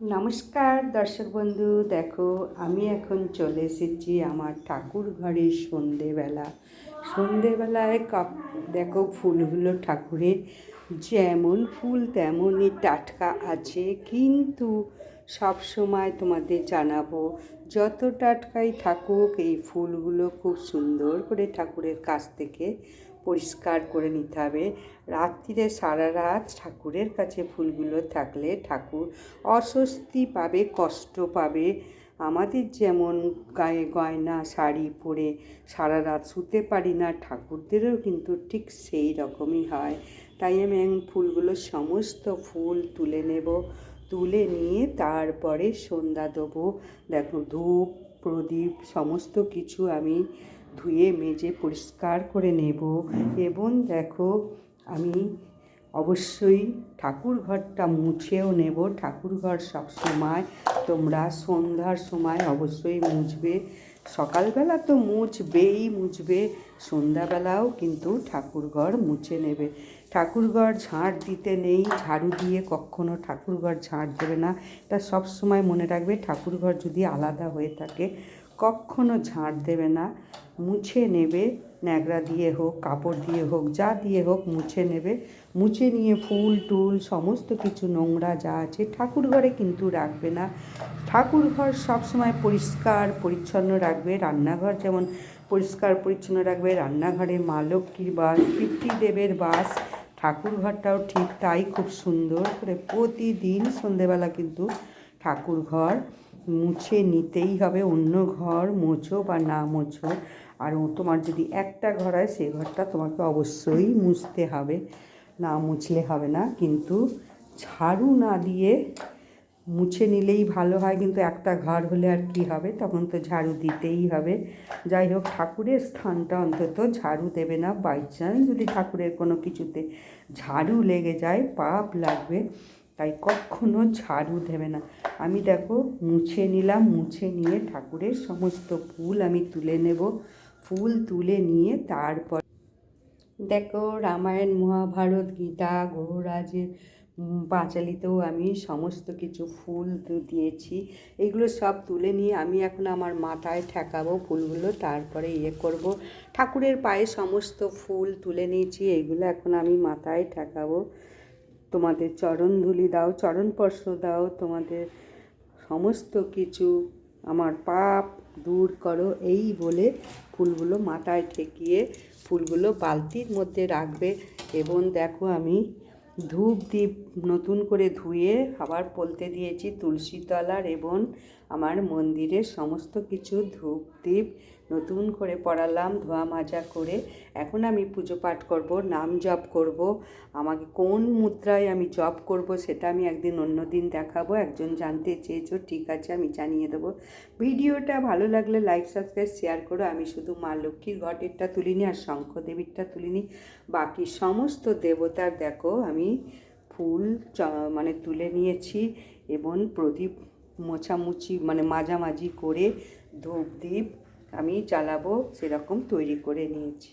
নমস্কার, দর্শক বন্ধু। দেখো, আমি এখন চলে এসেছি আমার ঠাকুর ঘরে সন্ধেবেলা। সন্ধেবেলায় কাপ, দেখো, ফুলগুলো ঠাকুরের যেমন ফুল তেমনই টাটকা আছে। কিন্তু সব সময় তোমাদের জানাব, যত টাটকাই থাকুক, এই ফুলগুলো খুব সুন্দর করে ঠাকুরের কাছ থেকে পরিষ্কার করে নিতে হবে। রাত্রিরে সারা রাত ঠাকুরের কাছে ফুলগুলো থাকলে ঠাকুর অস্বস্তি পাবে, কষ্ট পাবে। আমাদের যেমন গায়ে গয়না, শাড়ি পরে সারা রাত শুতে পারি না, ঠাকুরদেরও কিন্তু ঠিক সেই রকমই হয়। তাই আমি ফুলগুলো সমস্ত ফুল তুলে নেব, তুলে নিয়ে তারপরে সন্ধ্যা দেবো। দেখো ধূপ, প্রদীপ, সমস্ত কিছু আমি ধুয়ে, মেজে, পরিষ্কার করে নেব এবং দেখো আমি অবশ্যই ঠাকুর ঘরটা মুছেও নেব। ঠাকুর ঘর সবসময় তোমরা সন্ধ্যার সময় অবশ্যই মুছবে। সকালবেলা তো মুছবেই মুছবে, সন্ধ্যাবেলাও কিন্তু ঠাকুর ঘর মুছে নেবে। ঠাকুরঘর ঝাঁট দিতে নেই, ঝাড়ু দিয়ে কখনো ঠাকুরঘর ঝাঁট দেবে না। এটা সবসময় মনে রাখবে, ঠাকুরঘর যদি আলাদা হয়ে থাকে কখনো ঝাঁট দেবে না। মুছে নেবে ন্যাকড়া দিয়ে হোক, কাপড় দিয়ে হোক, যা দিয়ে হোক মুছে নেবে। মুছে নিয়ে ফুল, টুল, সমস্ত কিছু নোংরা যা আছে ঠাকুর ঘরে কিন্তু রাখবে না। ঠাকুর ঘর সবসময় পরিষ্কার, পরিচ্ছন্ন রাখবে। রান্নাঘর যেমন পরিষ্কার, পরিচ্ছন্ন রাখবে। রান্নাঘরে মা লক্ষ্মীর বাস, পিতৃদেবের বাস। ঠাকুর ঘরটাও ঠিক তাই খুব সুন্দর করে প্রতিদিন সন্ধেবেলা কিন্তু ঠাকুর ঘর মুছে নিতেই হবে, অন্য ঘর মোছো বা না মোছো। আর তোমার যদি একটা ঘর হয় সেই ঘরটা তোমাকে অবশ্যই মুছতে হবে। না মুছলে হবে না, কিন্তু ঝাড়ু না দিয়ে মুছে নিলেই ভালো হয়, কিন্তু একটা ঘর হলে আর কি হবে? তখন তো ঝাড়ু দিতেই হবে। যাই হোক, ঠাকুরের স্থানটা অন্তত ঝাড়ু দেবে না। বাই চান্স যদি ঠাকুরের কোনো কিছুতে ঝাড়ু লেগে যায়, পাপ লাগবে। তাই কখনো ঝাড়ু দেবে না। আমি দেখো, মুছে নিলাম, মুছে নিয়ে ঠাকুরের সমস্ত ফুল আমি তুলে নেব। ফুল তুলে নিয়ে তারপর দেখো, রামায়ণ, মহাভারত, গীতা, গৌরাজের পাঁচালিতেও আমি সমস্ত কিছু ফুল দিয়েছি। এগুলো সব তুলে নিয়ে আমি এখন আমার মাথায় ঠেকাবো ফুলগুলো, তারপরে ইয়ে করব। ঠাকুরের পায়ে সমস্ত ফুল তুলে নিয়েছি, এগুলো এখন আমি মাথায় ঠেকাবো। তোমাদের চরণ ধুলি দাও চরণ স্পর্শ দাও, তোমাদের সমস্ত কিছু আমার পাপ দূর করো। এই বলে ফুলগুলো মাথায় ঠেকিয়ে ফুলগুলো বালতির মধ্যে রাখবে। এবং দেখো আমি ধূপ দ্বীপ নতুন করে ধুয়ে আবার পলতে দিয়েছি তুলসী তলার এবং আমার মন্দিরের সমস্ত কিছু ধূপ দ্বীপ নতুন করে পড়ালাম ধোয়া মাজা করে। এখন আমি পুজো পাঠ করব, নাম জপ করব। আমাকে কোন মুদ্রায় আমি জপ করব সেটা আমি একদিন অন্য দিন দেখাবো। একজন জানতে চেয়েছো, ঠিক আছে, আমি জানিয়ে দেবো। ভিডিওটা ভালো লাগলে লাইক, সাবস্ক্রাইব, শেয়ার করো। আমি শুধু মা লক্ষ্মীর ঘটেরটা তুলিনি আর শঙ্খদেবীরটা তুলিনি। বাকি সমস্ত দেবতার দেখো ফুল মানে তুলে নিয়েছি এবং প্রদীপ মোছামুছি মানে মাঝামাঝি করে ধূপ দ্বীপ আমি চালাবো সেরকম তৈরি করে নিয়েছি।